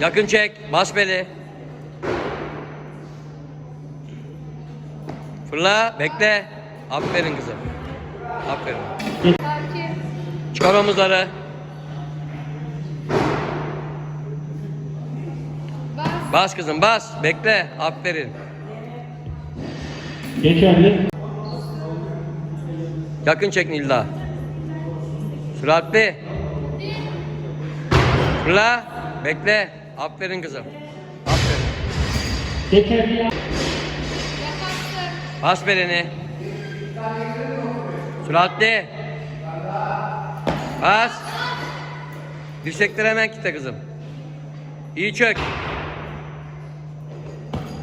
Yakın çek. Bas beli. Fırla. Bekle. Aferin kızım. Aferin. Çıkar omuzları. Bas. Bas kızım bas. Bekle. Aferin. Geçerli. Yakın çek Nilda. Süratli. Fırla. Bekle. Aferin kızım. Aferin. Yaparsın. Bas belini. Süratli. Bas. Dirsekleri hemen kitle kızım. İyi çök.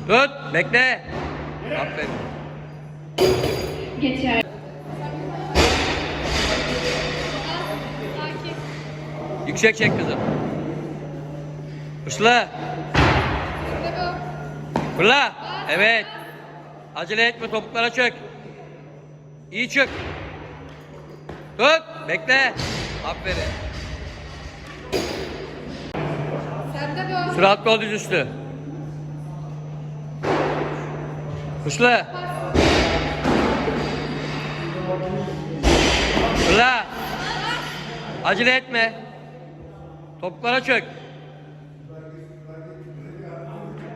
Tut. Bekle. Aferin. Geçer. Yüksek çek kızım. Bu. Fırla. Evet. Acele etme topuklara çök. İyi çök. Tut. Bekle. Aferin. Sen de bu. Süratli ol düzüstü. Hırslı. Fırla. Acele etme. Topuklara çök.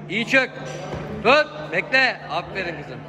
İyi çök. Tut. Bekle. Aferin kızım.